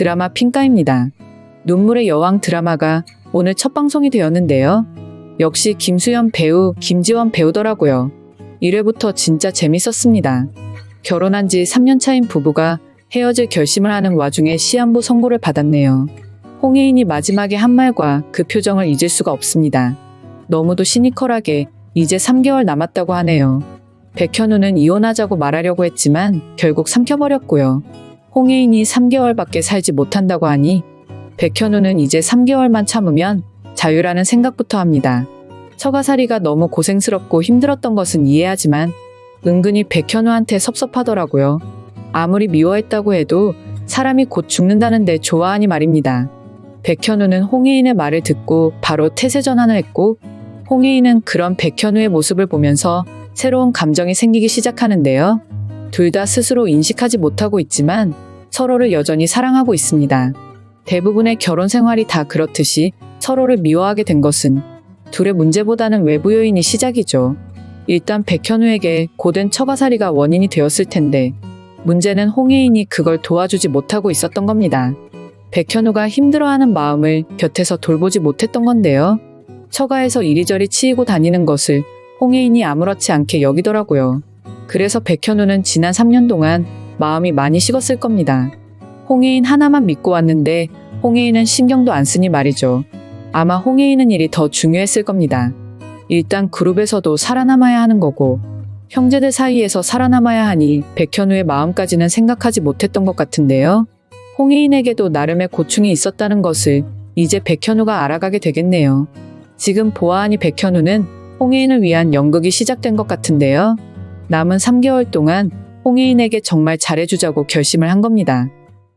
드라마 핑가입니다. 눈물의 여왕 드라마가 오늘 첫 방송이 되었는데요. 역시 김수현 배우, 김지원 배우더라고요. 1회부터 진짜 재밌었습니다. 결혼한 지 3년 차인 부부가 헤어질 결심을 하는 와중에 시한부 선고를 받았네요. 홍혜인이 마지막에 한 말과 그 표정을 잊을 수가 없습니다. 너무도 시니컬하게 이제 3개월 남았다고 하네요. 백현우는 이혼하자고 말하려고 했지만 결국 삼켜버렸고요. 홍혜인이 3개월밖에 살지 못한다고 하니 백현우는 이제 3개월만 참으면 자유라는 생각부터 합니다. 처가살이가 너무 고생스럽고 힘들었던 것은 이해하지만 은근히 백현우한테 섭섭하더라고요. 아무리 미워했다고 해도 사람이 곧 죽는다는데 좋아하니 말입니다. 백현우는 홍혜인의 말을 듣고 바로 태세 전환을 했고 홍혜인은 그런 백현우의 모습을 보면서 새로운 감정이 생기기 시작하는데요. 둘 다 스스로 인식하지 못하고 있지만 서로를 여전히 사랑하고 있습니다. 대부분의 결혼 생활이 다 그렇듯이 서로를 미워하게 된 것은 둘의 문제보다는 외부 요인이 시작이죠. 일단 백현우에게 고된 처가살이가 원인이 되었을 텐데 문제는 홍혜인이 그걸 도와주지 못하고 있었던 겁니다. 백현우가 힘들어하는 마음을 곁에서 돌보지 못했던 건데요. 처가에서 이리저리 치이고 다니는 것을 홍혜인이 아무렇지 않게 여기더라고요. 그래서 백현우는 지난 3년 동안 마음이 많이 식었을 겁니다. 홍혜인 하나만 믿고 왔는데 홍혜인은 신경도 안 쓰니 말이죠. 아마 홍혜인은 일이 더 중요했을 겁니다. 일단 그룹에서도 살아남아야 하는 거고 형제들 사이에서 살아남아야 하니 백현우의 마음까지는 생각하지 못했던 것 같은데요. 홍혜인에게도 나름의 고충이 있었다는 것을 이제 백현우가 알아가게 되겠네요. 지금 보아하니 백현우는 홍혜인을 위한 연극이 시작된 것 같은데요. 남은 3개월 동안 홍혜인에게 정말 잘해주자고 결심을 한 겁니다.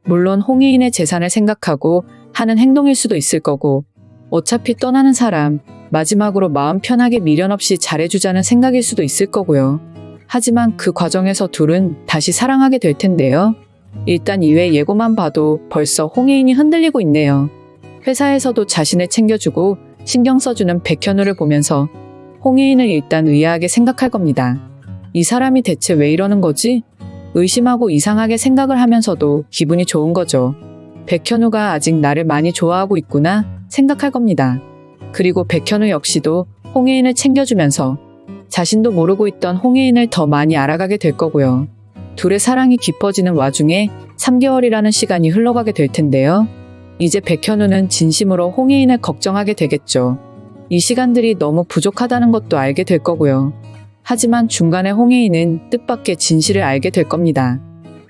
물론 홍혜인의 재산을 생각하고 하는 행동일 수도 있을 거고 어차피 떠나는 사람 마지막으로 마음 편하게 미련 없이 잘해주자는 생각일 수도 있을 거고요. 하지만 그 과정에서 둘은 다시 사랑하게 될 텐데요. 일단 이외 예고만 봐도 벌써 홍혜인이 흔들리고 있네요. 회사에서도 자신을 챙겨주고 신경 써주는 백현우를 보면서 홍혜인을 일단 의아하게 생각할 겁니다. 이 사람이 대체 왜 이러는 거지? 의심하고 이상하게 생각을 하면서도 기분이 좋은 거죠. 백현우가 아직 나를 많이 좋아하고 있구나 생각할 겁니다. 그리고 백현우 역시도 홍혜인을 챙겨주면서 자신도 모르고 있던 홍혜인을 더 많이 알아가게 될 거고요. 둘의 사랑이 깊어지는 와중에 3개월이라는 시간이 흘러가게 될 텐데요. 이제 백현우는 진심으로 홍혜인을 걱정하게 되겠죠. 이 시간들이 너무 부족하다는 것도 알게 될 거고요. 하지만 중간에 홍혜인은 뜻밖의 진실을 알게 될 겁니다.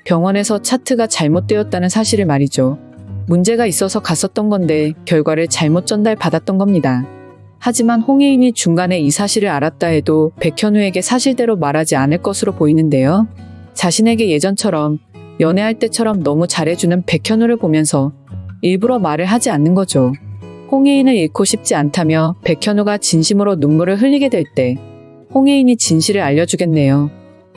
병원에서 차트가 잘못되었다는 사실을 말이죠. 문제가 있어서 갔었던 건데 결과를 잘못 전달받았던 겁니다. 하지만 홍혜인이 중간에 이 사실을 알았다 해도 백현우에게 사실대로 말하지 않을 것으로 보이는데요. 자신에게 예전처럼 연애할 때처럼 너무 잘해주는 백현우를 보면서 일부러 말을 하지 않는 거죠. 홍혜인을 잃고 싶지 않다며 백현우가 진심으로 눈물을 흘리게 될 때 홍혜인이 진실을 알려주겠네요.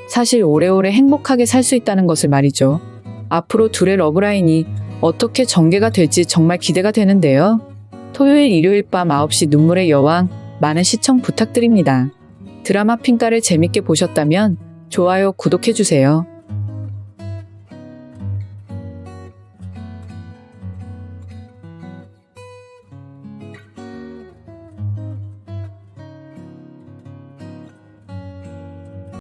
사실 오래오래 행복하게 살 수 있다는 것을 말이죠. 앞으로 둘의 러브라인이 어떻게 전개가 될지 정말 기대가 되는데요. 토요일 일요일 밤 9시 눈물의 여왕 많은 시청 부탁드립니다. 드라마 핑가를 재밌게 보셨다면 좋아요 구독해주세요.